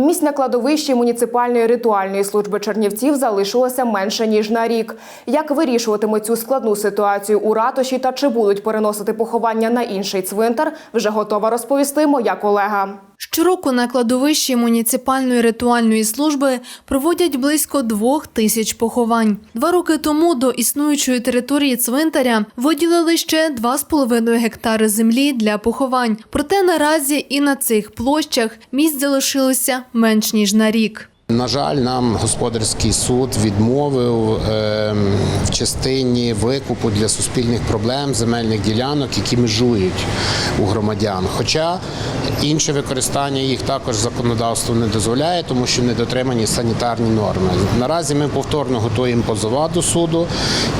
Місць на кладовищі муніципальної ритуальної служби Чернівців залишилося менше ніж на рік. Як вирішуватиме цю складну ситуацію у ратуші та чи будуть переносити поховання на інший цвинтар, вже готова розповісти моя колега. Щороку на кладовищі муніципальної ритуальної служби проводять близько двох тисяч поховань. Два роки тому до існуючої території цвинтаря виділили ще 2,5 гектари землі для поховань. Проте наразі і на цих площах місць залишилося менш ніж на рік. На жаль, нам господарський суд відмовив е, в частині викупу для суспільних проблем земельних ділянок, які межують у громадян. Хоча інше використання їх також законодавство не дозволяє, тому що не дотримані санітарні норми. Наразі ми повторно готуємо позова до суду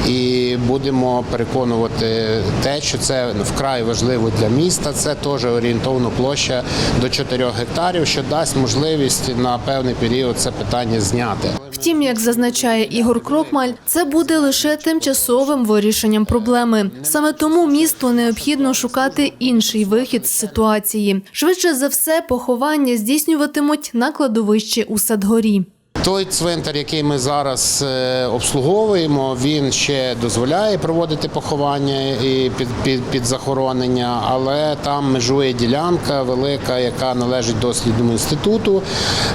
і будемо переконувати те, що це вкрай важливо для міста. Це теж орієнтовно площа до 4 гектарів, що дасть можливість на певний період це питання зняти. Втім, як зазначає Ігор Крокмаль, це буде лише тимчасовим вирішенням проблеми. Саме тому місту необхідно шукати інший вихід з ситуації. Швидше за все, поховання здійснюватимуть на кладовищі у Садгорі. Той цвинтар, який ми зараз е, обслуговуємо, він ще дозволяє проводити поховання і під, під, під захоронення, але там межує ділянка велика, яка належить дослідному інституту.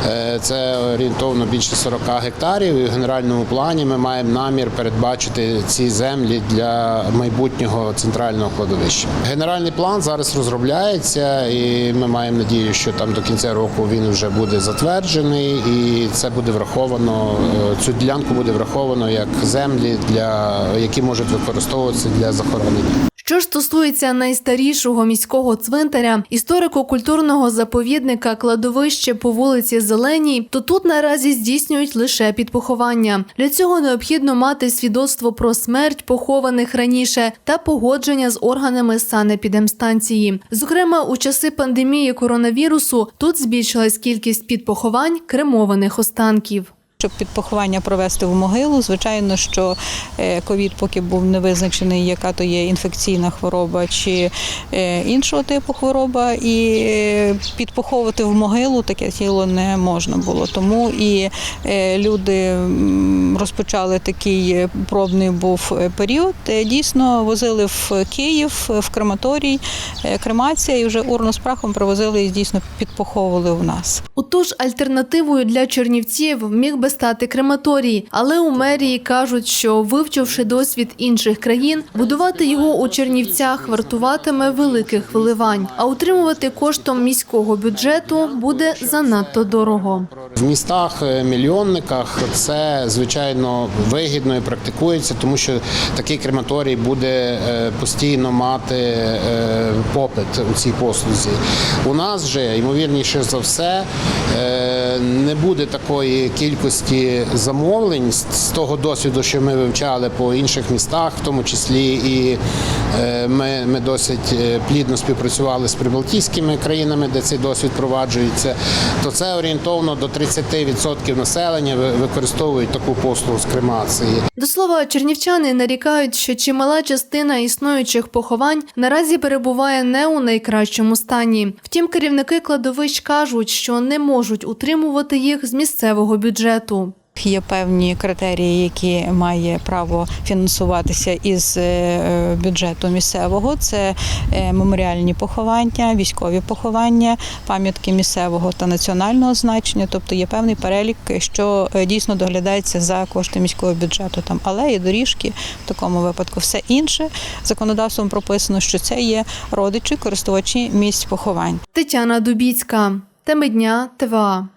Е, Це орієнтовно більше 40 гектарів. І в генеральному плані ми маємо намір передбачити ці землі для майбутнього центрального кладовища. Генеральний план зараз розробляється, і ми маємо надію, що там до кінця року він вже буде затверджений, і це буде враховано. е, Цю ділянку буде враховано як землі, для які можуть використовуватися для захоронення. Що ж стосується найстарішого міського цвинтаря, історико-культурного заповідника кладовище по вулиці Зеленій, то тут наразі здійснюють лише підпоховання. Для цього необхідно мати свідоцтво про смерть похованих раніше та погодження з органами санепідемстанції. Зокрема, у часи пандемії коронавірусу тут збільшилась кількість підпоховань кремованих останків. Щоб підпоховання провести в могилу, звичайно, що е, ковід поки був не визначений, яка то є інфекційна хвороба чи е, іншого типу хвороба, і е, підпоховувати в могилу таке тіло не можна було. Тому і люди розпочали такий пробний був період. Дійсно возили в Київ, в крематорій, кремація, і вже урну з прахом привозили і дійсно підпоховували у нас. Отож, альтернативою для чернівців міг би стати крематорій, але у мерії кажуть, що вивчивши досвід інших країн, будувати його у Чернівцях вартуватиме великих виливань, а утримувати коштом міського бюджету буде занадто дорого. В містах е, мільйонниках це звичайно вигідно і практикується, тому що такий крематорій буде е, постійно мати е, попит у цій послузі. У нас же ймовірніше за все не буде такої кількості замовлень з того досвіду, що ми вивчали по інших містах, в тому числі і е, ми, ми досить е, плідно співпрацювали з прибалтійськими країнами, де цей досвід впроваджується. То це орієнтовно до 30% населення використовують таку послугу з кремації. До слова, чернівчани нарікають, що чимала частина існуючих поховань наразі перебуває не у найкращому стані. Втім, керівники кладовищ кажуть, що не можуть утримувати їх з місцевого бюджету. Є певні критерії, які має право фінансуватися із е, бюджету місцевого. Це е, меморіальні поховання, військові поховання, пам'ятки місцевого та національного значення. Тобто є певний перелік, що е, дійсно доглядається за кошти міського бюджету. Там алеї, доріжки в такому випадку. Все інше законодавством прописано, що це є родичі, користувачі місць поховань. Тетяна Дубіцька. Теми дня ТВА.